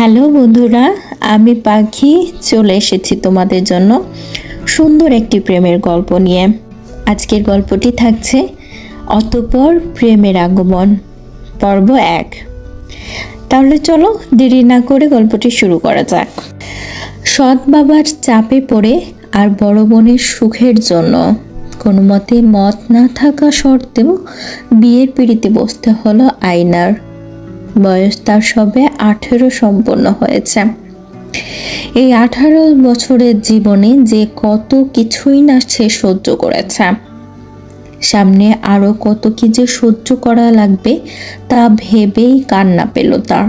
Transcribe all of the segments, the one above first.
Hello বন্ধুরা, আমি পাখি চলে এসেছি তোমাদের জন্য সুন্দর একটি প্রেমের গল্প নিয়ে। আজকের গল্পটি থাকছে অতপর প্রেমের আগমন, পর্ব এক। তাহলে চলো দেরি না করে গল্পটি শুরু করা যাক। সৎ বাবার চাপে পড়ে আর বড় বোনের সুখের জন্য। কোনো মতে মত না থাকা সত্ত্বেও বিয়ের পিড়িতে বসতে হলো আয়নার। বয়স তার সবে আঠেরো সম্পন্ন হয়েছে। এই আঠারো বছরের জীবনে যে কত কিছুই না সে সহ্য করেছে। সামনে আরও কত কি যে সহ্য করা লাগবে তা ভেবেই কান্না পেল তার।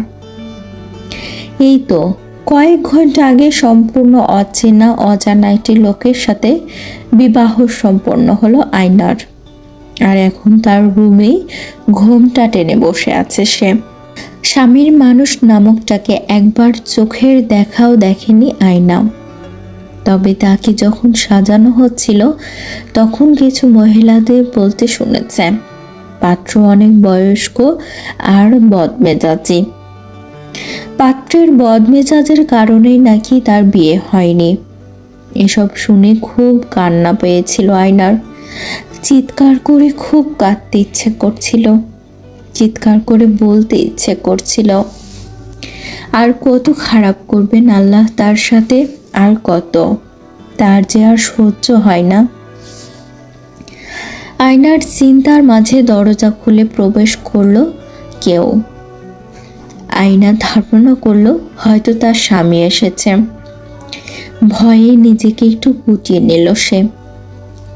এই তো কয়েক ঘণ্টা আগে সম্পূর্ণ অচেনা, অজানা একটি লোকের সাথে বিবাহ সম্পন্ন হলো আয়নার। আর এখন তার রুমেই ঘুমটা টেনে বসে আছে সে। স্বামীর মানুষ নামকটাকে একবার চোখের দেখাও দেখেনি আয়না। তবে তাকে যখন সাজানো হচ্ছিল, তখন কিছু মহিলাদের বলতে শুনেছে, পাত্র অনেক বয়স্ক আর বদমেজাজি। পাত্রের বদমেজাজের কারণেই নাকি তার বিয়ে হয়নি। এসব শুনে খুব কান্না পেয়েছিল আয়নার। চিৎকার করে খুব কাঁদতে ইচ্ছে করছিল। চিৎকার করে বলতে ইচ্ছে করছিল। আর কত খারাপ করবেন আল্লাহ, তার সাথে আর কত? তার যে আর সহ্য হয় না। আয়নার চিন্তার মাঝে দরজা খুলে প্রবেশ করল কেউ। আয়না ধারণা করল হয়তো তার স্বামী এসেছে। ভয়ে নিজেকে একটু গুটিয়ে নিল সে।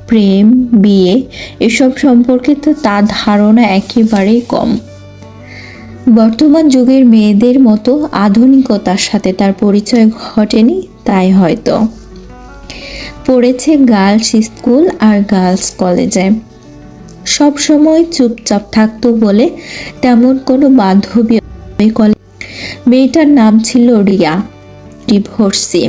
প্রেম, বিয়ে, এসব সম্পর্কে তো তার ধারণা একেবারেই কম। বর্তমান যুগের মেয়েদের মতো আধুনিকতার সাথে তার পরিচয় ঘটেনি, তাই হয়তো। পড়েছে গার্লস স্কুল আর গার্লস কলেজে। সব সময় চুপচাপ থাকতো বলে তেমন কোনো বান্ধবী মেয়েটার নাম ছিল রিয়া, ডিভোর্সি।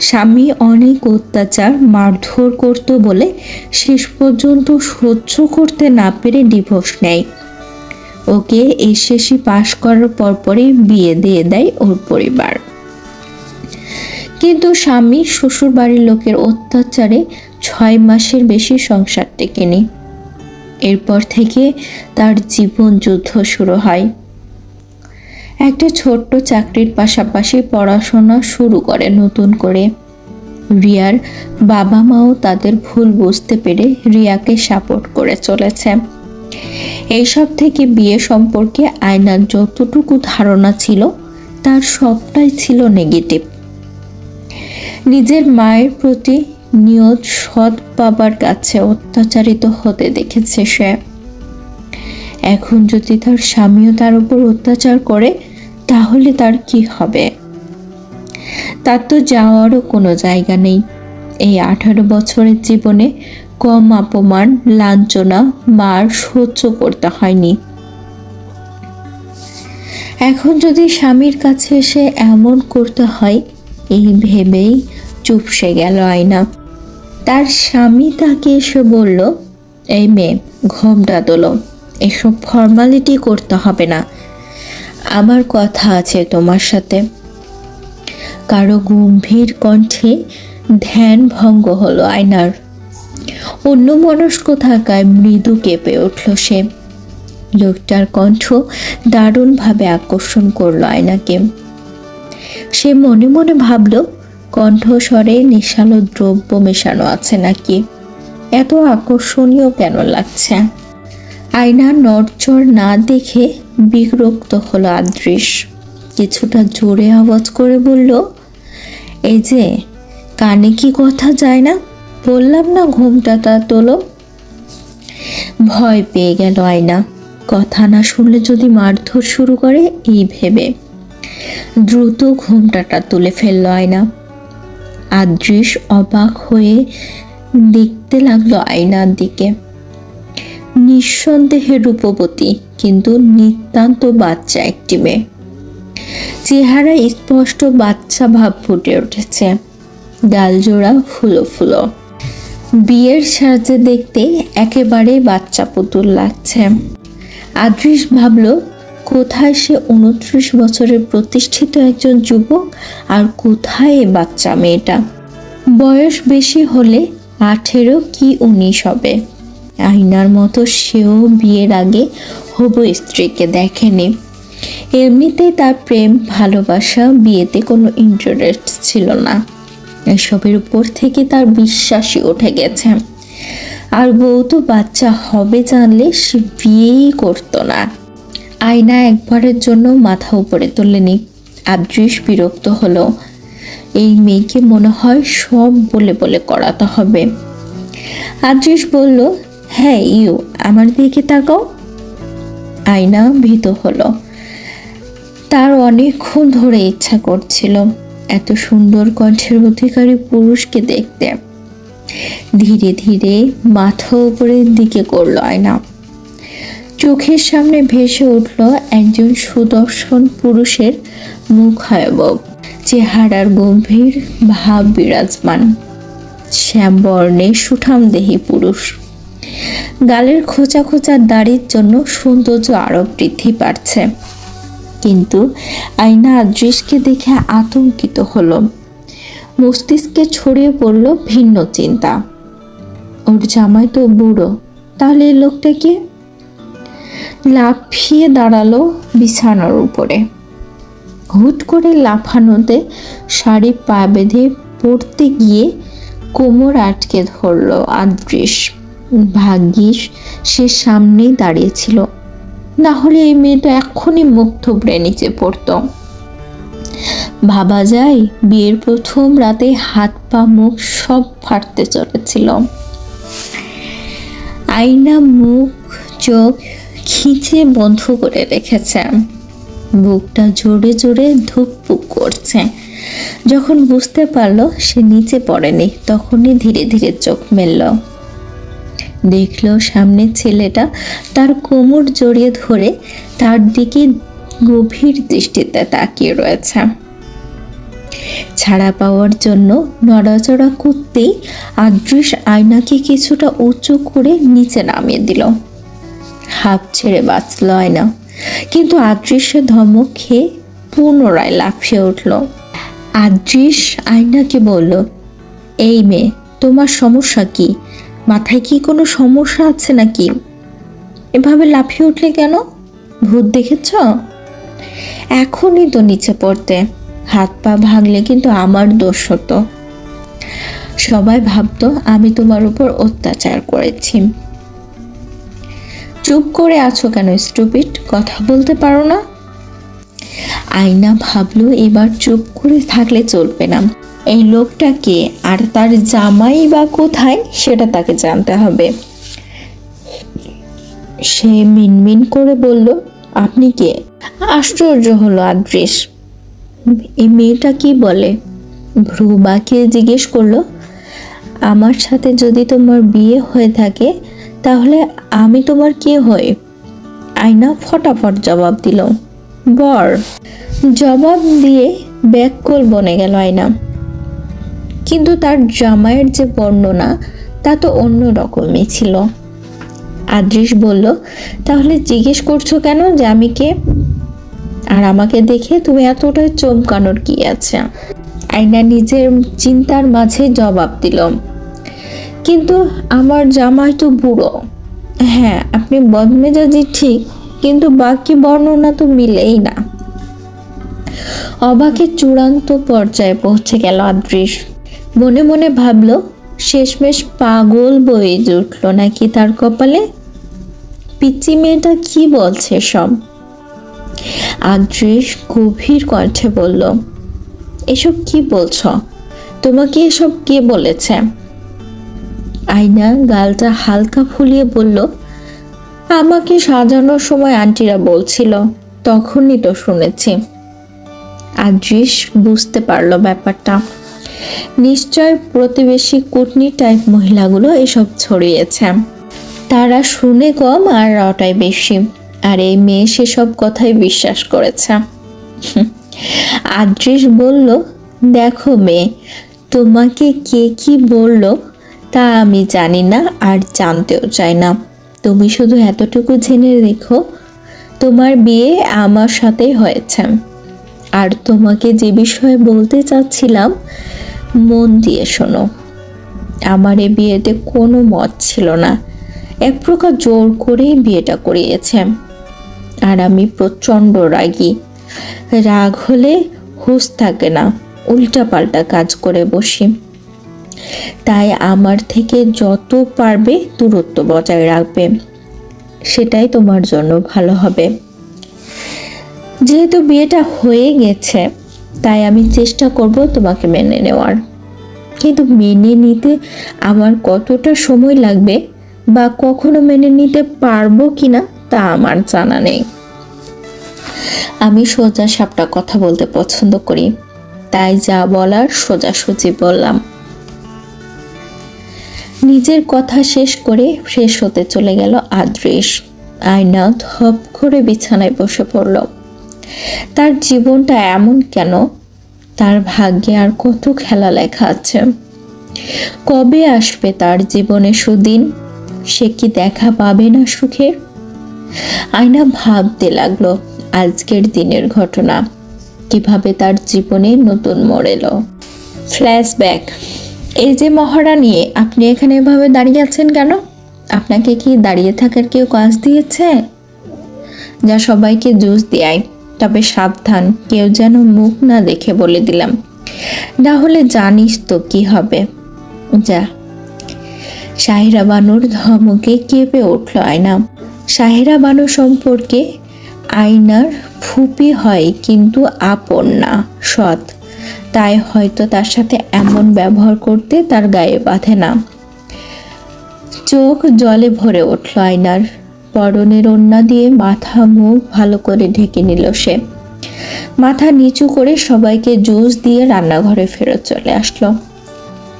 স্বামী অনেক অত্যাচার, মারধর করত বলে শেষ পর্যন্ত সহ্য করতে না পেরে ডিভোর্স নেয়। ওকে এসএসসি পাশ করার পরপরই বিয়ে দিয়ে দেয় ওর পরিবার। কিন্তু স্বামী শ্বশুর বাড়ির লোকের অত্যাচারে ছয় মাসের বেশি সংসার টেকেনি। এরপর থেকে তার জীবন যুদ্ধ শুরু হয়। একটা ছোট্ট চাকরির পাশাপাশি পড়াশোনা শুরু করে নতুন করে। রিয়ার বাবা মাও তাদের ভুল বুঝতে পেরে রিয়াকে সাপোর্ট করে চলেছে। এইসব থেকে বিয়ে সম্পর্কে আয়নার যতটুকু ধারণা ছিল, তার সবটাই ছিল নেগেটিভ নিজের মায়ের প্রতি নিয়ত সৎ বাবার কাছে অত্যাচারিত হতে দেখেছে সে। এখন যদি তার স্বামীও তার উপর অত্যাচার করে তাহলে তার কি হবে? তার তো যাওয়ারও কোনো জায়গা নেই। এই আঠারো বছরের জীবনে কম অপমান, লাঞ্ছনা মার সহ্য করতে হয়নি। এখন যদি স্বামীর কাছে এসে এমন করতে হয়, এই ভেবেই চুপসে গেল আয়না। তার স্বামী তাকে এসে বলল, এই মেয়ে, ঘোমটা তোলো। এসব ফর্মালিটি করতে হবে না। আমার কথা আছে তোমার সাথে। কারও গম্ভীর কণ্ঠে ধ্যান ভঙ্গ হলো আয়নার। অন্য মনস্ক থাকায় মৃদু কেঁপে উঠল সে। লোকটার কণ্ঠ দারুণভাবে আকর্ষণ করল আয়নাকে। সে মনে মনে ভাবল, কণ্ঠস্বরে নেশালো দ্রব্য মেশানো আছে নাকি? এত আকর্ষণীয় কেন লাগছে? আয়না নড়চড় না দেখে বিরক্ত হলো আদৃশ কিছুটা জোরে আওয়াজ করে বলল, এই যে, কানে কি কথা যায় না? বললাম না ঘুমটা তা তোলো? ভয় পেয়ে গেল আয়না। কথা না শুনলে যদি মারধর শুরু করে এই ভেবে। দ্রুত ঘুমটাটা তুলে ফেলল আয়না। আদৃশ অবাক হয়ে দেখতে লাগল আয়নার দিকে। নিঃসন্দেহে রূপবতী, কিন্তু নিতান্ত বাচ্চা একটি মেয়ে। চেহারা স্পষ্ট বাচ্চা ভাব ফুটে উঠেছে। ডালজোড়া ফুলো ফুলো বিয়ের সাজে দেখতে একেবারে বাচ্চা পুতুল লাগছে। আদৃশ ভাবল, কোথায় সে উনত্রিশ বছরের প্রতিষ্ঠিত একজন যুবক আর কোথায় এ বাচ্চা মেয়েটা? বয়স বেশি হলে আঠেরো কি উনিশ হবে? আইনার মতো সেও বিয়ের আগে হবু স্ত্রীকে দেখেনি। এমনিতেই তার প্রেম, ভালোবাসা, বিয়েতে কোনো ইন্টারেস্ট ছিল না। এসবের উপর থেকে তার বিশ্বাসই উঠে গেছে। আর বউ তো বাচ্চা হবে জানলে সে বিয়েই করতো না। আয়না একবারের জন্য মাথা উপরে তোলেনি। আদৃশ বিরক্ত হলো। এই মেয়েকে মনে হয় সব বলে বলে করাতে হবে। আদৃশ বলল হ্যাঁ ইউ, আমার দিকে তাকাও। আয়না ভীত হলো। তার অনেকক্ষণ ধরে ইচ্ছা করছিল এত সুন্দর কণ্ঠের অধিকারী পুরুষকে দেখতে। ধীরে ধীরে মাথা উপরের দিকে করল আয়না। চোখের সামনে ভেসে উঠল একজন সুদর্শন পুরুষের মুখ মুখায়বব চেহারার গম্ভীর, ভাব বিরাজমান। শ্যামবর্ণে সুঠামদেহী পুরুষ। গালের খোঁচা খোঁচা দাড়ির জন্য সৌন্দর্য আরও বৃদ্ধি পাচ্ছে। কিন্তু আয়না আদৃশকে দেখে আতঙ্কিত হলো। মস্তিষ্কে ছড়িয়ে পড়ল ভিন্ন চিন্তা। ওর জামাই তো বুড়ো, তাহলে লোকটাকে লাফিয়ে দাঁড়াল বিছানার উপরে। হুট করে লাফানোতে শাড়ি পা বেঁধে পড়তে গিয়ে কোমর আটকে ধরলো আদৃশ ভাগ্যিস সে সামনেই দাঁড়িয়েছিল। না হলে এই মেয়েটা এক্ষুনি মুখ থুবড়ে নিচে পড়তো। ভাবা যায় বিয়ের প্রথম রাতে হাত পা মুখ সব ফাটতে চলেছিল। আয়না, মুখ, চোখ খিচে বন্ধ করে রেখেছে। বুকটা জোরে জোরে ধুকপুক করছে। যখন বুঝতে পারল সে নিচে পড়েনি, তখনই ধীরে ধীরে চোখ মেলল। দেখল সামনে ছেলেটা তার কোমর জড়িয়ে ধরে তার দিকে গভীর দৃষ্টিতে তাকিয়ে রয়েছে। ছাড়া পাওয়ার জন্য নড়াচড়া করতেই আদৃশ আয়নাকে কিছুটা উঁচু করে নিচে নামিয়ে দিল। হাফ ছেড়ে বাঁচল আয়না, কিন্তু আদৃশ্যে ধমক খেয়ে পুনরায় লাফিয়ে উঠল। আদৃশ আয়নাকে বলল, এই মেয়ে, তোমার সমস্যা কি? মাথায় কি কোনো সমস্যা আছে নাকি? এভাবে লাফিয়ে উঠলে কেন? ভূত দেখেছ? এখনই তো নিচে পড়তে। হাত পা ভাঙলে কিন্তু আমার দোষ হতো। সবাই ভাবতো, আমি তোমার উপর অত্যাচার করেছি। চুপ করে আছো কেন, স্টুপিড? কথা বলতে পারো না? আয়না ভাবলো, এবার চুপ করে থাকলে চলবে না। এই লোকটাকে আর তার জামাই বা কোথায় সেটা তাকে জানতে হবে। সে মিনমিন করে বলল, আপনি কে? আশ্চর্য হলো আদৃশ এই মেয়েটা কি বলে? ভ্রু জিজ্ঞেস করল, আমার সাথে যদি তোমার বিয়ে হয়ে থাকে, তাহলে আমি তোমার কে হই? আয়না ফটাফট জবাব দিল বর জবাব দিয়ে ব্যাক ব্যাককল বনে গেল আয়না। কিন্তু তার জামাইয়ের যে বর্ণনা, তা তো অন্য রকমই ছিল। আদৃশ বলল, তাহলে জিজ্ঞেস করছ কেন যে আমি কে? আর আমাকে দেখে তুমি এতটা চমকানোর কি আছে? আয়না নিজের চিন্তার মাঝে জবাব দিল, কিন্তু আমার জামাই তো বুড়ো। হ্যাঁ আপনি বদমেজাজি ঠিক, কিন্তু বাকি বর্ণনা তো মিলেই না। অবাকে চূড়ান্ত পর্যায়ে পৌঁছে গেল আদৃশ মনে মনে ভাবলো, শেষমেশ পাগল বয়ে উঠল নাকি তার কপালে? পিচি মেয়েটা কি বলছে সব? আদৃশ গভীর কণ্ঠে বলল, এসব কি বলছ? তোমাকে এসব কে বলেছে? আয়না গালটা হালকা ফুলিয়ে বলল, আমাকে সাজানোর সময় আন্টিরা বলছিল, তখনই তো শুনেছি। আদৃশ বুঝতে পারল ব্যাপারটা। নিশ্চয় প্রতিবেশী কুটনি টাইপ মহিলাগুলো এসব ছড়িয়েছে। তারা শুনে কম আর রটায় বেশি। আর এই মেয়ে সেসব কথাই বিশ্বাস করেছে। আদৃশ বলল, দেখো মেয়ে, তোমাকে কে কি বলল তা আমি জানি না আর জানতেও চাই না। তুমি শুধু এতটুকু জেনে রেখো, তোমার বিয়ে আমার সাথেই হয়েছে। আর তোমাকে যে বিষয়ে বলতে চাচ্ছিলাম মন দিয়ে শোনো। আমার এ বিয়েতে কোনো মত ছিল না। এক প্রকার জোর করেই বিয়েটা করিয়েছে। আর আমি প্রচণ্ড রাগী। রাগ হলে হুঁশ থাকে না, উল্টাপাল্টা কাজ করে বসি। তাই আমার থেকে যত পারবে দূরত্ব বজায় রাখবে। সেটাই তোমার জন্য ভালো হবে। যেহেতু বিয়েটা হয়ে গেছে তাই আমি চেষ্টা করব তোমাকে মেনে নেওয়ার। কিন্তু মেনে নিতে আমার কতটা সময় লাগবে বা কখনো মেনে নিতে পারব কিনা তা আমার জানা নেই। আমি সোজা সাপটা কথা বলতে পছন্দ করি। তাই যা বলার সোজাসুজি বললাম। নিজের কথা শেষ করে ফ্রেশ হতে চলে গেল আদৃশ আয়না ধপ করে বিছানায় বসে পড়ল। তার জীবনটা এমন কেন? তার ভাগ্যে আর কত খেলা লেখা আছে? কবে আসবে তার জীবনে সুদিন? সে কি দেখা পাবে না সুখের? আয়না ভাবতে লাগল আজকের দিনের ঘটনা। কীভাবে তার জীবনে নতুন মোড় এলো? ফ্ল্যাশব্যাক এই যে মহারানী, আপনি এখানে এভাবে দাঁড়িয়ে আছেন কেন? আপনাকে কি দাঁড়িয়ে থাকার কেউ কাজ দিয়েছে? যা সবাইকে জুস দেয়। তবে সাবধান, কেউ যেন মুখ না দেখে বলে দিলাম। না হলে জানিস তো কি হবে। যা। শাহিরা বানুর ধমকে কেঁপে উঠল আয়না। শাহিরা বানু সম্পর্কে আয়নার ফুপি হয় কিন্তু আপন না, সৎ। তাই হয়তো তার সাথে এমন ব্যবহার করতে তার গায়ে বাঁধে না। চোখ জলে ভরে উঠল আয়নার পরনের ওন্না দিয়ে মাথা মুখ ভালো করে ঢেকে নিল সে। মাথা নিচু করে সবাইকে জুস দিয়ে রান্নাঘরে ফেরত চলে আসলো।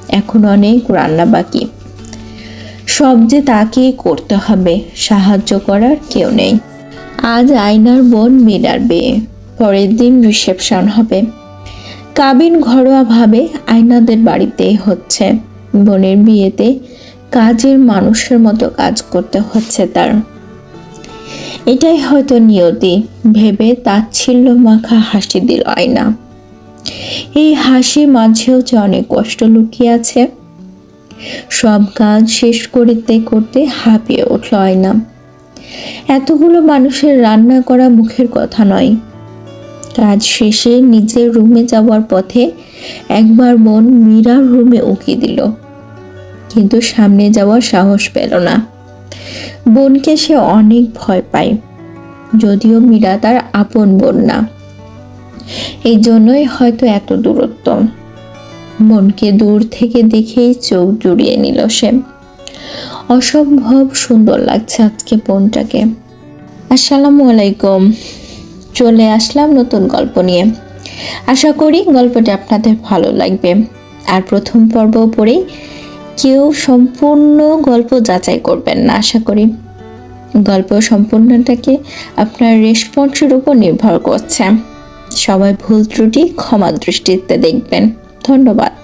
এখন অনেক রান্না বাকি। সব যে তাকেই করতে হবে, সাহায্য করার কেউ নেই। আজ আয়নার বোন মীরার বিয়ে, পরের দিন রিসেপশন হবে। কাবিন ঘরোয়াভাবে আয়নাদের বাড়িতেই হচ্ছে। বোনের বিয়েতে কাজের মানুষের মতো কাজ করতে হচ্ছে তার। এটাই হয়তো নিয়তি। ভেবে তাচ্ছিল্য মাখা হাসি দিল আয়না। এই হাসি মাঝেও যে অনেক কষ্ট লুকিয়ে আছে, সব কাজ শেষ করতে করতে হাঁপিয়ে উঠল আয়না। এতগুলো মানুষের রান্না করা মুখের কথা নয়। কাজ শেষে নিজের রুমে যাওয়ার পথে একবার বোন মীরার রুমে উঁকি দিল। কিন্তু সামনে যাওয়ার সাহস পেল না। বোনকে সে অনেক ভয় পায়, যদিও মীরা তার আপন বোন না। এই জন্যই হয়তো এত দূরত্ব। মনকে দূর থেকে দেখেই চোখ জুড়িয়ে নিল সে। অসম্ভব সুন্দর লাগছে আজকে বোনটাকে। আসসালামু আলাইকুম। চলে আসলাম নতুন গল্প নিয়ে। আশা করি গল্পটি আপনাদের ভালো লাগবে। আর প্রথম পর্ব পড়েই কেউ সম্পূর্ণ গল্প যাচাই করবেন না, আশা করি। গল্প সম্পূর্ণটাকে আপনার রেসপন্সের উপর নির্ভর করছে। সবাই ভুল ত্রুটি ক্ষমা দৃষ্টিতে দেখবেন। ধন্যবাদ।